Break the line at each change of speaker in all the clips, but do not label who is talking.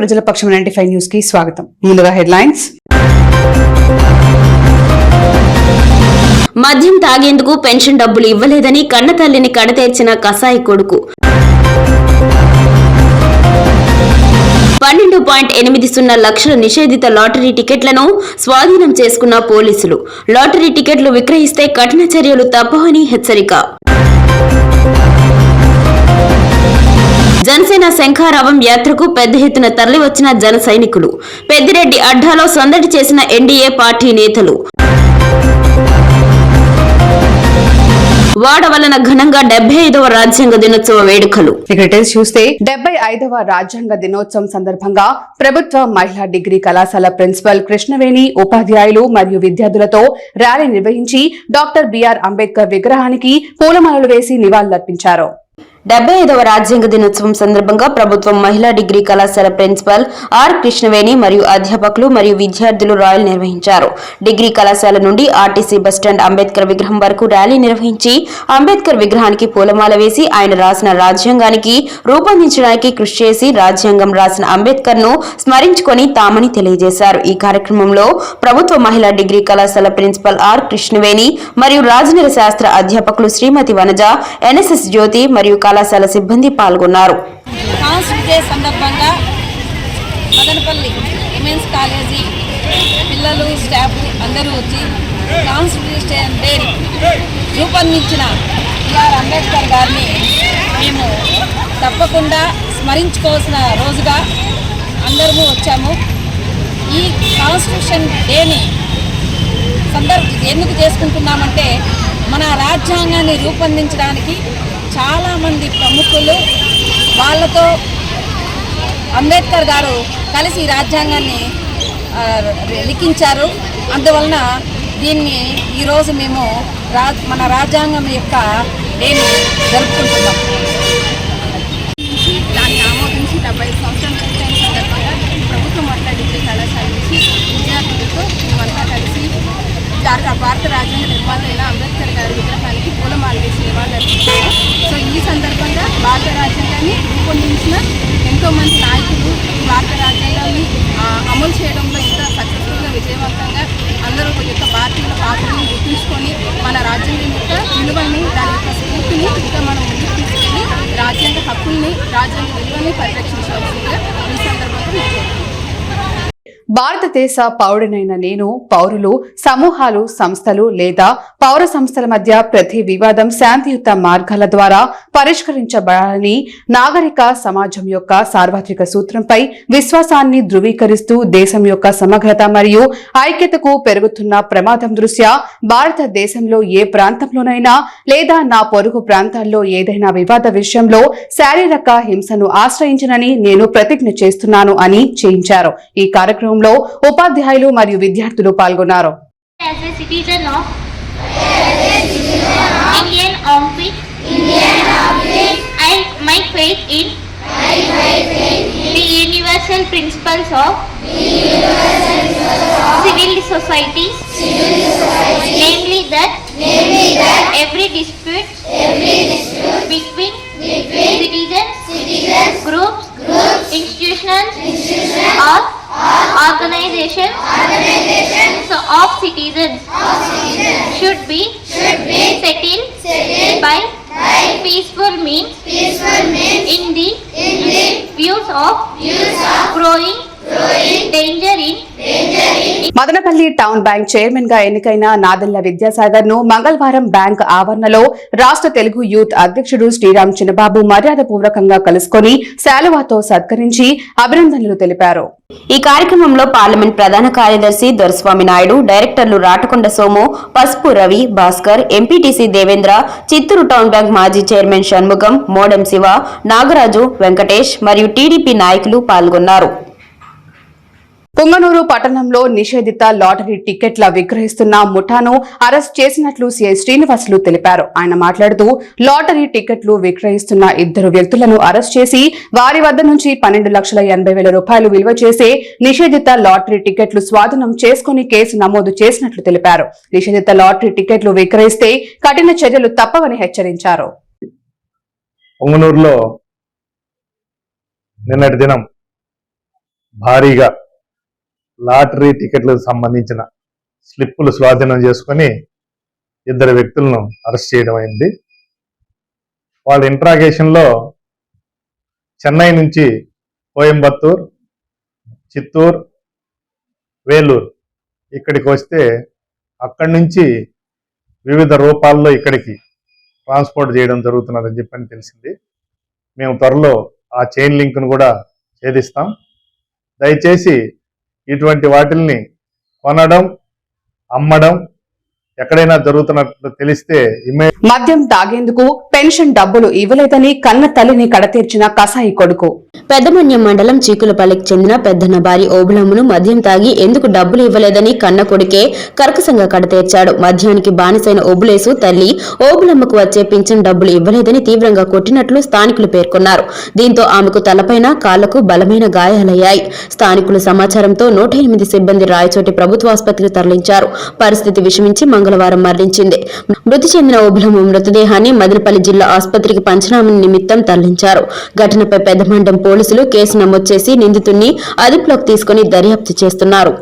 ప్రజల పక్షం ninety five న్యూస్కి స్వాగతం. ముందుగా హెడ్లైన్స్.
మద్యం తాగేందుకు పెన్షన్ డబ్బులు ఇవ్వలేదని కన్నతల్లిని కడతేర్చిన కసాయి కొడుకు. పన్నెండు పాయింట్ ఎనిమిది సున్నా లక్షల నిషేధిత లాటరీ టికెట్లను స్వాధీనం చేసుకున్న పోలీసులు. లాటరీ టికెట్లు విక్రయిస్తే కఠిన చర్యలు తప్పవని హెచ్చరిక. జనసేన శంఖారావం యాత్రకు పెద్ద ఎత్తున తరలివచ్చిన జన సైనికులు. పెద్దిరెడ్డి అడ్డాలో సందడి చేసిన ఎన్డీఏ పార్టీ నేతలు. వాడవలన ఘనంగా డెబ్బై ఐదవ రాజ్యాంగ దినోత్సవ వేడుకలు.
ఇక చూస్తే డెబ్బై ఐదవ రాజ్యాంగ దినోత్సవం సందర్భంగా ప్రభుత్వ మహిళా డిగ్రీ కళాశాల ప్రిన్సిపల్ కృష్ణవేణి ఉపాధ్యాయులు మరియు విద్యార్థులతో ర్యాలీ నిర్వహించి డాక్టర్ బిఆర్ అంబేద్కర్ విగ్రహానికి పూలమాలలు వేసి నివాళులర్పించారు.
డెబ్బై ఐదవ రాజ్యాంగ దినోత్సవం సందర్భంగా ప్రభుత్వం మహిళా డిగ్రీ కళాశాల ప్రిన్సిపల్ ఆర్ కృష్ణవేణి మరియు అధ్యాపకులు మరియు విద్యార్థులు ర్యాలీ నిర్వహించారు. డిగ్రీ కళాశాల నుండి ఆర్టీసీ బస్టాండ్ అంబేద్కర్ విగ్రహం వరకు ర్యాలీ నిర్వహించి అంబేద్కర్ విగ్రహానికి పూలమాల వేసి ఆయన రాసిన రాజ్యాంగానికి రూపొందించడానికి కృషి చేసి రాజ్యాంగం రాసిన అంబేద్కర్ను స్మరించుకొని తామని తెలియజేశారు. ఈ కార్యక్రమంలో ప్రభుత్వ మహిళా డిగ్రీ కళాశాల ప్రిన్సిపల్ ఆర్ కృష్ణవేణి మరియు రాజనీర శాస్త్ర అధ్యాపకులు శ్రీమతి వనజ ఎన్ఎస్ఎస్ జ్యోతి మరియు కళాశాల సిబ్బంది పాల్గొన్నారు.
కాన్స్టిట్యూట్ డే సందర్భంగా మదనపల్లి విమెన్స్ కాలేజీ పిల్లలు స్టాఫ్ అందరూ వచ్చి కాన్స్టిట్యూషన్ డేని రూపొందించిన బిఆర్ అంబేద్కర్ గారిని మేము తప్పకుండా స్మరించుకోవాల్సిన రోజుగా అందరము వచ్చాము. ఈ కాన్స్టిట్యూషన్ డేని సందర్భ ఎందుకు చేసుకుంటున్నామంటే మన రాజ్యాంగాన్ని రూపొందించడానికి చాలామంది ప్రముఖులు వాళ్ళతో అంబేద్కర్ గారు కలిసి ఈ రాజ్యాంగాన్ని లిఖించారు. అందువలన దీన్ని ఈరోజు మేము రా మన రాజ్యాంగం యొక్క నేను జరుపుకుంటున్నాం. దాన్ని ఆమోదించి డెబ్బై సంవత్సరాలు పూర్తయిన సందర్భంగా ప్రభుత్వం అట్లా డిగ్రీ కళాశాల నుంచి విద్యార్థులతో మేమంతా కలిసి భారత భారత రాజ్యాంగ నిర్మాత అయిన అంబేద్కర్ గారి విగ్రహానికి పూలమాల వేసి నివాళులర్పించాము సో ఈ సందర్భంగా భారత రాజ్యాంగాన్ని రూపొందించిన ఎంతోమంది నాయకులు భారత రాజ్యాంగాన్ని అమలు చేయడంలో ఇంత సక్సెస్ఫుల్గా విజయవంతంగా అందరూ ఒక యొక్క భారతీయుల పాత్రను గుర్తుంచుకొని మన రాజ్యాంగం యొక్క విలువల్ని దాని యొక్క స్ఫూర్తిని ఇంకా మనం ముందుకు తీసుకెళ్ళి రాజ్యాంగ హక్కుల్ని రాజ్యాంగ విలువల్ని పరిరక్షించవలసిందిగా ఈ సందర్భంగా
భారతదేశ పౌరుడైన నేను పౌరులు సమూహాలు సంస్థలు లేదా పౌర సంస్థల మధ్య ప్రతి వివాదం శాంతియుత మార్గాల ద్వారా పరిష్కరించబడాలని నాగరిక సమాజం యొక్క సార్వత్రిక సూత్రంపై విశ్వాసాన్ని ధృవీకరిస్తూ దేశం యొక్క సమగ్రత మరియు ఐక్యతకు పెరుగుతున్న ప్రమాదం దృష్ట్యా భారతదేశంలో ఏ ప్రాంతంలోనైనా లేదా నా పొరుగు ప్రాంతాల్లో ఏదైనా వివాద విషయంలో శారీరక హింసను ఆశ్రయించనని నేను ప్రతిజ్ఞ చేస్తున్నాను అని చేయించారు. ఈ కార్యక్రమంలో ఉపాధ్యాయులు మరియు విద్యార్థులు పాల్గొన్నారు
as a citizen of Indian Army, I my faith in the universal principles of civil societies, namely that every dispute between citizens, groups, institutions, or organizations, organizations so of citizens, of citizens should be, should be. Settled, settled. By, by. Peaceful means, peaceful means. In the, in the views of, views of growing, growing danger in
Madanapalli town bank చైర్మన్గా ఎన్నికైన నాదెల్ల విద్యాసాగర్ను మంగళవారం bank ఆవరణలో రాష్ట్ర Telugu youth అధ్యక్షుడు శ్రీరామ్ చిన్నబాబు మర్యాద పూర్వకంగా కలుసుకొని శాలువాతో సత్కరించి అభినందనలు తెలిపారు.
ఈ కార్యక్రమంలో పార్లమెంట్ ప్రధాన కార్యదర్శి దొరస్వామి నాయుడు డైరెక్టర్లు Ratakonda Somu Pasupu Ravi Bhaskar MPTC Devendra Chittoor town bank మాజీ చైర్మన్ షణ్ముఖం మోడెం శివ నాగరాజు వెంకటేష్ మరియు టీడీపీ నాయకులు పాల్గొన్నారు.
పుంగనూరు పట్టణంలో నిషేధిత లాటరీ టికెట్ల విక్రయిస్తున్న ముఠాను అరెస్ట్ చేసినట్లు సీఐ శ్రీనివాసులు తెలిపారు. ఆయన మాట్లాడుతూ లాటరీ టికెట్లు విక్రయిస్తున్న ఇద్దరు వ్యక్తులను అరెస్ట్ చేసి వారి వద్ద నుంచి పన్నెండు లక్షల ఎనభై వేల రూపాయలు విలువ చేసే నిషేధిత లాటరీ టికెట్లు స్వాధీనం చేసుకుని కేసు నమోదు చేసినట్లు తెలిపారు. నిషేధిత లాటరీ టికెట్లు విక్రయిస్తే కఠిన చర్యలు తప్పవని హెచ్చరించారు.
నిన్నటి దినం భారీగా లాటరీ టికెట్లకు సంబంధించిన స్లిప్పులు స్వాధీనం చేసుకొని ఇద్దరు వ్యక్తులను అరెస్ట్ చేయడం అయింది. వాళ్ళ ఇంట్రాగేషన్లో చెన్నై నుంచి కోయంబత్తూర్ చిత్తూర్ వేలూరు ఇక్కడికి వస్తే అక్కడి నుంచి వివిధ రూపాల్లో ఇక్కడికి ట్రాన్స్పోర్ట్ చేయడం జరుగుతున్నదని చెప్పని తెలిసింది. మేము త్వరలో ఆ చైన్ లింక్ను కూడా ఛేదిస్తాం. దయచేసి ఇటువంటి వాటిల్ని కొనడం అమ్మడం ఎక్కడైనా జరుగుతున్నట్లు తెలిస్తే
మద్యం తాగేందుకు పెన్షన్ డబ్బులు ఇవ్వలేదని కన్న తల్లిని కడతీర్చిన కసాయి కొడుకు.
పెద్దమన్యం మండలం చీకులపల్లికి చెందిన పెద్దన్న భార్య ఓబులమ్మను మద్యం తాగి ఎందుకు డబ్బులు ఇవ్వలేదని కన్న కొడుకే కర్కసంగా కడతీర్చాడు. మద్యానికి బానిసైన ఓబులేసు తల్లి ఓబులమ్మకు వచ్చే పింఛన్ డబ్బులు ఇవ్వలేదని తీవ్రంగా కొట్టినట్లు స్థానికులు పేర్కొన్నారు. దీంతో ఆమెకు తలపైన కాళ్ళకు బలమైన గాయాలయ్యాయి. స్థానికుల సమాచారంతో నూట ఎనిమిది సిబ్బంది రాయచోటి ప్రభుత్వ ఆసుపత్రికి తరలించారు. పరిస్థితి విషమించి మంగళవారం మరణించింది. మృతి చెందిన ఓబులమ్మ మృతదేహాన్ని మదనపల్లి జిల్లా ఆసుపత్రికి పంచనామా నిమిత్తం తరలించారు. ఘటనపై పెద్దమండం పోలీసులు కేసు నమోదు చేసి నిందితుడిని అదుపులోకి తీసుకుని దర్యాప్తు చేస్తున్నారు.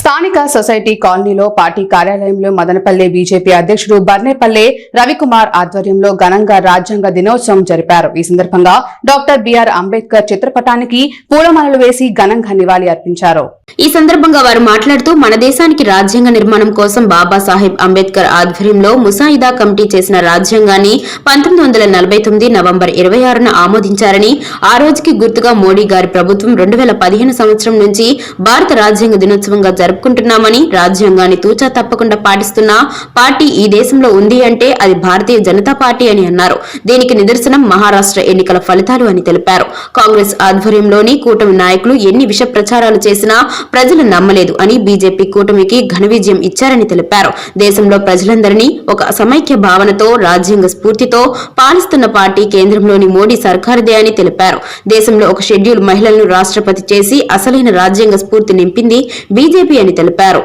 స్థానిక సొసైటీ కాలనీలో పార్టీ కార్యాలయంలో మదనపల్లె బీజేపీ అధ్యక్షుడు బర్నేపల్లె రవికుమార్ ఆధ్వర్యంలో ఘనంగా రాజ్యాంగ దినోత్సవం జరిపారు. ఈ సందర్భంగా డాక్టర్ బిఆర్ అంబేద్కర్ చిత్రపటానికి పూలమాలలు వేసి ఘనంగా నివాళి అర్పించారు.
ఈ సందర్భంగా వారు మాట్లాడుతూ మన దేశానికి రాజ్యాంగ నిర్మాణం కోసం బాబాసాహెబ్ అంబేద్కర్ ఆధ్వర్యంలో ముసాయిదా కమిటీ చేసిన రాజ్యాంగాన్ని పంతొమ్మిది వందల నలభై తొమ్మిది నవంబర్ ఇరవై ఆరున ఆమోదించారని ఆ రోజుకి గుర్తుగా మోడీ గారి ప్రభుత్వం రెండు వేల పదిహేను సంవత్సరం నుంచి భారత రాజ్యాంగ దినోత్సవంగా జరుపుకుంటున్నామని రాజ్యాంగాన్ని తూచా తప్పకుండా పాటిస్తున్న పార్టీ ఈ దేశంలో ఉంది అంటే అది భారతీయ జనతా పార్టీ అని అన్నారు. దీనికి నిదర్శనం మహారాష్ట్ర ఎన్నికల ఫలితాలు అని తెలిపారు. కాంగ్రెస్ ఆధ్వర్యంలోని కూటమి నాయకులు ఎన్ని విష ప్రచారాలు చేసినా ప్రజలు నమ్మలేదు అని బీజేపీ కూటమికి ఘన విజయం ఇచ్చారని తెలిపారు. దేశంలో ప్రజలందరినీ ఒక సమైక్య భావనతో రాజ్యాంగ స్ఫూర్తితో పాలిస్తున్న పార్టీ కేంద్రంలోని మోడీ సర్కారుదే అని తెలిపారు. దేశంలో ఒక షెడ్యూల్ మహిళలను రాష్ట్రపతి చేసి అసలైన రాజ్యాంగ స్ఫూర్తి నింపింది బీజేపీ అని తెలిపారు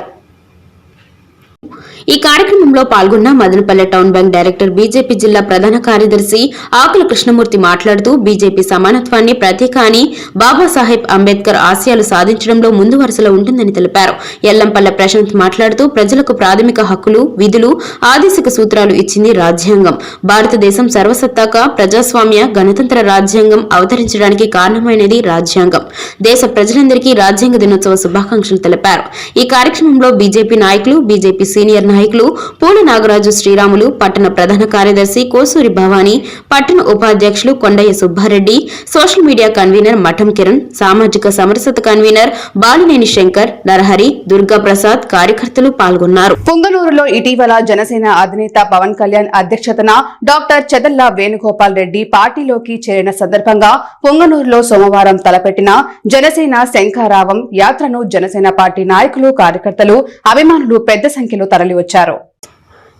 ఈ కార్యక్రమంలో పాల్గొన్న Madanapalle town bank director BJP జిల్లా ప్రధాన కార్యదర్శి ఆకుల కృష్ణమూర్తి మాట్లాడుతూ బీజేపీ సమానత్వాన్ని ప్రతీక అని బాబాసాహెబ్ అంబేద్కర్ ఆశయాలు సాధించడంలో ముందు వరుసలో ఉంటుందని తెలిపారు. ఎల్లంపల్లె ప్రశాంత్ మాట్లాడుతూ ప్రజలకు ప్రాథమిక హక్కులు విధులు ఆదేశిక సూత్రాలు ఇచ్చింది రాజ్యాంగం. భారతదేశం సర్వసత్తాక ప్రజాస్వామ్య గణతంత్ర రాజ్యాంగం అవతరించడానికి కారణమైనది రాజ్యాంగం. దేశ ప్రజలందరికీ రాజ్యాంగ దినోత్సవ శుభాకాంక్షలు తెలిపారు. ఈ కార్యక్రమంలో బీజేపీ నాయకులు బీజేపీ సీనియర్ నాయకులు పూల నాగరాజు శ్రీరాములు పట్టణ ప్రధాన కార్యదర్శి కోసూరి భవానీ పట్టణ ఉపాధ్యక్షులు Kondaiah Subbareddy social media convener Matham Kiran సామాజిక సమరసత కన్వీనర్ బాలినేని శంకర్ నరహరి దుర్గా ప్రసాద్ కార్యకర్తలు పాల్గొన్నారు.
పొంగనూరులో ఇటీవల జనసేన అధినేత పవన్ కళ్యాణ్ అధ్యక్షతన డాక్టర్ చెదల్లా వేణుగోపాల్ రెడ్డి పార్టీలోకి చేరిన సందర్భంగా పొంగనూరులో సోమవారం తలపెట్టిన జనసేన శంఖారావం యాత్రను జనసేన పార్టీ నాయకులు కార్యకర్తలు అభిమానులు పెద్ద సంఖ్యలో తరలివచ్చారు.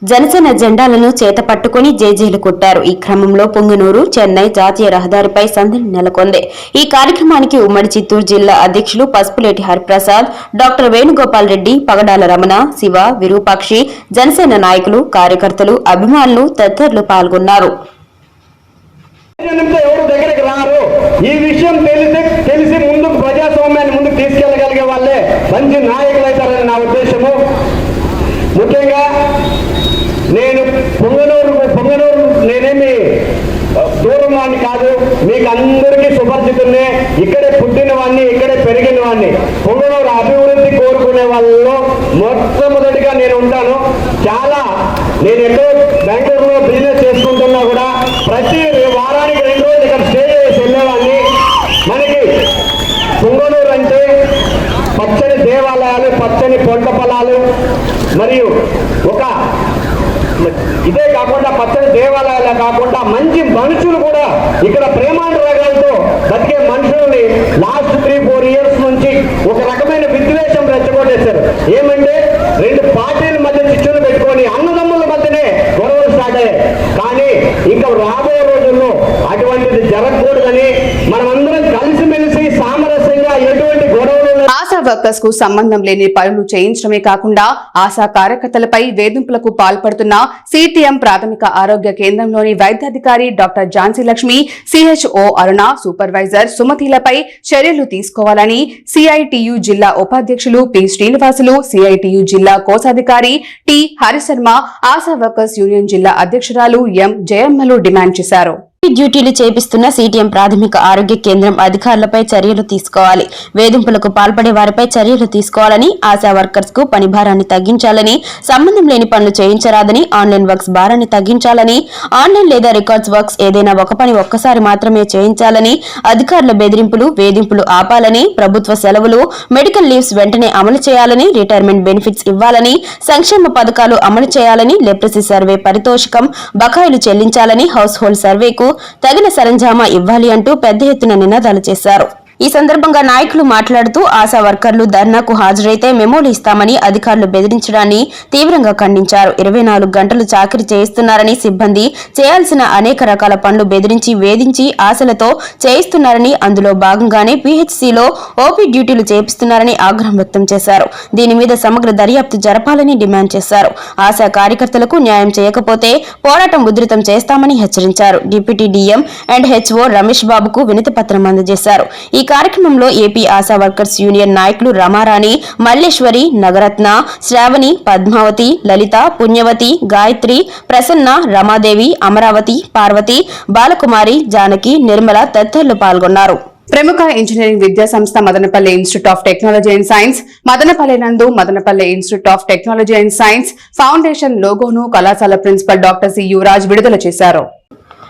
జనసేన జెండాలను చేత పట్టుకుని జేజేలు కొట్టారు. ఈ క్రమంలో పొంగనూరు చెన్నై జాతీయ రహదారిపై సందడి నెలకొంది. ఈ కార్యక్రమానికి ఉమ్మడి చిత్తూరు జిల్లా అధ్యక్షులు పసుపులేటి హరిప్రసాద్ డాక్టర్ వేణుగోపాల్ రెడ్డి పగడాల రమణ శివ విరూపాక్షి జనసేన నాయకులు కార్యకర్తలు అభిమానులు తదితరులు పాల్గొన్నారు.
ఈ విషయం తెలిసి తెలిసి ప్రజాస్వామ్యాన్ని ముందుకు వాళ్ళే మంచి నాయకులు అవుతారని నా ఉద్దేశము. ముఖ్యంగా నేను పొంగనూరు పొంగనూరు నేనేమి దూరం వాడిని కాదు మీకు అందరికీ సుపరిచితున్నే ఇక్కడే పుట్టిన వాడిని ఇక్కడే పెరిగిన వాడిని పొంగనూరు అభివృద్ధి కోరుకునే వాళ్ళలో మొట్టమొదటిగా నేను ఉంటాను. చాలా నేను ఎక్కడో బెంగళూరులో బిజినెస్ చేసుకుంటున్నా కూడా ప్రతి వారానికి రెండు రోజులు ఇక్కడ స్టే చేసి వెళ్ళేవాడిని మనకి పొంగనూరు అంటే పచ్చని పొలాలు పచ్చని పంట పొలాలు మరియు ఒక ఇదే కాకుండా పచ్చని దేవాలయాలే కాకుండా మంచి మనుషులు కూడా ఇక్కడ ప్రేమానురాగాలతో బతికే
మనుషులు వర్కర్స్కు సంబంధం లేని పనులు చేయించడమే కాకుండా ఆశా కార్యకర్తలపై వేధింపులకు పాల్పడుతున్న సిటిఎం ప్రాథమిక ఆరోగ్య కేంద్రంలోని వైద్యాధికారి doctor Jhansi Lakshmi CHO Aruna supervisor సుమతిలపై చర్యలు తీసుకోవాలని సిఐటియు జిల్లా ఉపాధ్యక్షులు పి. శ్రీనివాసులు సిఐటియు జిల్లా కోశాధికారి T. Harisharma ASHA workers union జిల్లా అధ్యక్షురాలు ఎం. జయమ్మలు డిమాండ్ చేశారు.
డ్యూటీలు చేపిస్తున్న సిటిఎం ప్రాథమిక ఆరోగ్య కేంద్రం అధికారులపై చర్యలు తీసుకోవాలి. వేధింపులకు పాల్పడే వారిపై చర్యలు తీసుకోవాలని ఆశా వర్కర్స్కు పని భారాన్ని తగ్గించాలని సంబంధం లేని పనులు చేయించరాదని ఆన్లైన్ వర్క్స్ భారాన్ని తగ్గించాలని ఆన్లైన్ లేదా రికార్డ్స్ వర్క్స్ ఏదైనా ఒక పని ఒక్కసారి మాత్రమే చేయించాలని అధికారుల బెదిరింపులు వేధింపులు ఆపాలని ప్రభుత్వ సెలవులు మెడికల్ లీవ్స్ వెంటనే అమలు చేయాలని రిటైర్మెంట్ బెనిఫిట్స్ ఇవ్వాలని సంక్షేమ పథకాలు అమలు చేయాలని లెప్రసీ సర్వే పరితోషికం బకాయిలు చెల్లించాలని హౌస్ హోల్డ్ సర్వేకు తగిన సరంజామా ఇవ్వాలి అంటూ పెద్ద ఎత్తున నినాదాలు చేశారు. ఈ సందర్భంగా నాయకులు మాట్లాడుతూ ఆశా వర్కర్లు ధర్నాకు హాజరైతే మెమోలు ఇస్తామని అధికారులు బెదిరించడాన్ని తీవ్రంగా ఖండించారు. ఇరవై నాలుగు గంటలు చాకరీ చేయిస్తున్నారని సిబ్బంది చేయాల్సిన అనేక రకాల పనులు బెదిరించి వేధించి ఆశలతో చేయిస్తున్నారని అందులో భాగంగానే పీహెచ్సీలో ఓపీ డ్యూటీలు చేపిస్తున్నారని ఆగ్రహం వ్యక్తం చేశారు. దీని మీద సమగ్ర దర్యాప్తు జరపాలని డిమాండ్ చేశారు. ఆశా కార్యకర్తలకు న్యాయం చేయకపోతే పోరాటం ఉధృతం చేస్తామని హెచ్చరించారు. Deputy DM and HO Ramesh బాబుకు వినతి పత్రం అందజేశారు. ఈ కార్యక్రమంలో ఏపీ ఆశా వర్కర్స్ యూనియన్ నాయకులు రమారాణి మల్లేశ్వరి నగరత్న శ్రావణి పద్మావతి లలిత పుణ్యవతి గాయత్రి ప్రసన్న రమాదేవి అమరావతి పార్వతి బాలకుమారి జానకి నిర్మల తదితరులు పాల్గొన్నారు.
ప్రముఖ ఇంజనీరింగ్ విద్యా సంస్థ Madanapalle institute of technology and science Madanapalle నందు Madanapalle institute of technology and science foundation లోగోను కళాశాల ప్రిన్సిపల్ డాక్టర్ సి యువరాజ్ విడుదల చేశారు.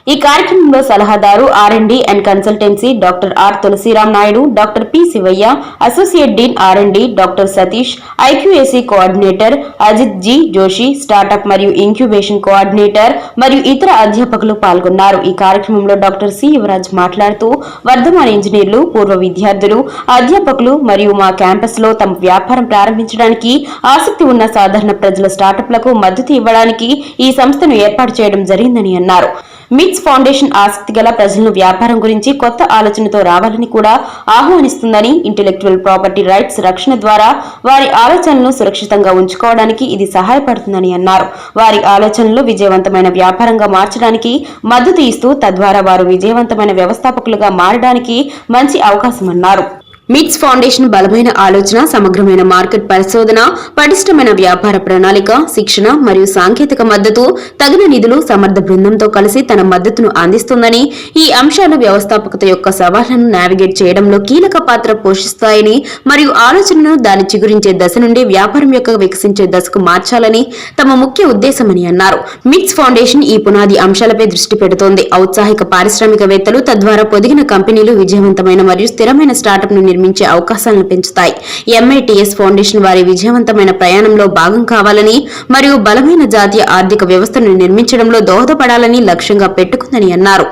ఈ కార్యక్రమంలో సలహాదారు R and D and consultancy doctor R Tulasiram Naidu doctor P Sivaiah associate dean R and D doctor Satish IQAC coordinator Ajit G Joshi startup మరియు incubation coordinator మరియు ఇతర అధ్యాపకులు పాల్గొన్నారు. ఈ కార్యక్రమంలో డాక్టర్ సి యువరాజ్ మాట్లాడుతూ వర్ధమాన ఇంజనీర్లు పూర్వ విద్యార్థులు అధ్యాపకులు మరియు మా క్యాంపస్లో తమ వ్యాపారం ప్రారంభించడానికి ఆసక్తి ఉన్న సాధారణ ప్రజల స్టార్టప్లకు మద్దతు ఇవ్వడానికి ఈ సంస్థను ఏర్పాటు చేయడం జరిగిందని అన్నారు. మిట్స్ ఫౌండేషన్ ఆసక్తి గల ప్రజలను వ్యాపారం గురించి కొత్త ఆలోచనతో రావాలని కూడా ఆహ్వానిస్తుందని ఇంటెలెక్చువల్ ప్రాపర్టీ రైట్స్ రక్షణ ద్వారా వారి ఆలోచనలను సురక్షితంగా ఉంచుకోవడానికి ఇది సహాయపడుతుందని అన్నారు. వారి ఆలోచనలు విజయవంతమైన వ్యాపారంగా మార్చడానికి మద్దతు ఇస్తూ తద్వారా వారు విజయవంతమైన వ్యవస్థాపకులుగా మారడానికి మంచి అవకాశమన్నారు. మిట్స్ ఫౌండేషన్ బలమైన ఆలోచన సమగ్రమైన మార్కెట్ పరిశోధన పటిష్టమైన వ్యాపార ప్రణాళిక శిక్షణ మరియు సాంకేతిక మద్దతు తగిన నిధులు సమర్థ బృందంతో కలిసి తన మద్దతును అందిస్తుందని ఈ అంశాలు వ్యవస్థాపకత యొక్క సవాళ్ళను నావిగేట్ చేయడంలో కీలక పాత్ర పోషిస్తాయని మరియు ఆలోచనను దాని చిగురించే దశ నుండి వ్యాపారం యొక్క వికసించే దశకు మార్చాలని తమ ముఖ్య ఉద్దేశమని అన్నారు. మిట్స్ ఫౌండేషన్ ఈ పునాది అంశాలపై దృష్టి పెడుతోంది. ఔత్సాహిక పారిశ్రామికవేత్తలు తద్వారా పొదిగిన కంపెనీలు విజయవంతమైన మరియు స్థిరమైన స్టార్టప్ను నిర్మించే అవకాశాలను పెంచుతాయి. ఎంఐటీఎస్ ఫౌండేషన్ వారి విజయవంతమైన ప్రయాణంలో భాగం కావాలని మరియు బలమైన జాతీయ ఆర్థిక వ్యవస్థను నిర్మించడంలో దోహదపడాలని లక్ష్యంగా పెట్టుకుందని అన్నారు.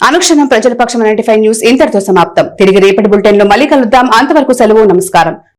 అనుక్షణం ప్రజల పక్షం నైన్టీ న్యూస్ ఇంతటితో సమాప్తం. తిరిగి రేపటి బులెటిన్లో మళ్ళీ కలుద్దాం. అంతవరకు సెలవు నమస్కారం.